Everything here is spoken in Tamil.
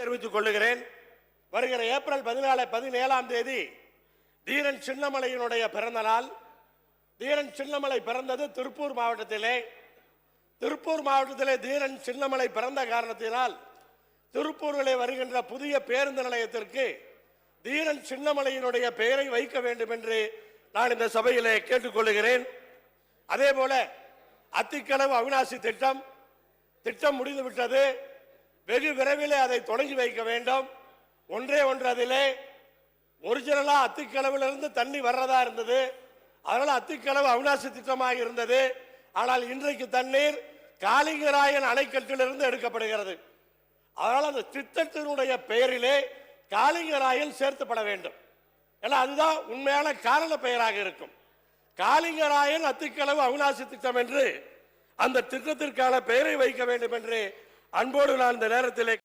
தெரிவித்துக் கொள்ளுகிறேன். வருகிற ஏப்ரல் பதினாலு பதினேழாம் தேதி தீரன் சின்னமலையினுடைய பிறந்த நாள் தீரன் சின்னமலை பிறந்தது திருப்பூர் மாவட்டத்திலே. திருப்பூர் மாவட்டத்திலே தீரன் சின்னமலை பிறந்த காரணத்தினால் திருப்பூரிலே வருகின்ற புதிய பேருந்து நிலையத்திற்கு தீரன் சின்னமலையினுடைய பெயரை வைக்க வேண்டும் என்று நான் இந்த சபையிலே கேட்டுக்கொள்கிறேன் அதே போல அத்திக்கடவு அவிநாசி திட்டம் திட்டம் முடிந்துவிட்டது வெகு விரைவிலே அதை தொடங்கி வைக்க வேண்டும். ஒன்றே ஒன்று அதிலே ஒரிஜினலாக அத்திக்கடவிலிருந்து தண்ணி வர்றதா இருந்தது. அதனால் அத்திக்கடவு அவினாசி திட்டமாக இருந்தது. ஆனால் இன்றைக்கு தண்ணீர் காளிங்கராயன் அணைக்கட்டிலிருந்து எடுக்கப்படுகிறது. அதனால் அந்த திட்டத்தினுடைய பெயரிலே காளிங்கராயன் சேர்த்துப்பட வேண்டும். ஏன்னா அதுதான் உண்மையான காரண பெயராக இருக்கும். காளிங்கராயன் அத்திக்கடவு அவிநாசி திட்டம் என்று அந்த திட்டத்திற்கான பெயரை வைக்க வேண்டும் என்று அன்போடு நான் இந்த நேரத்திலே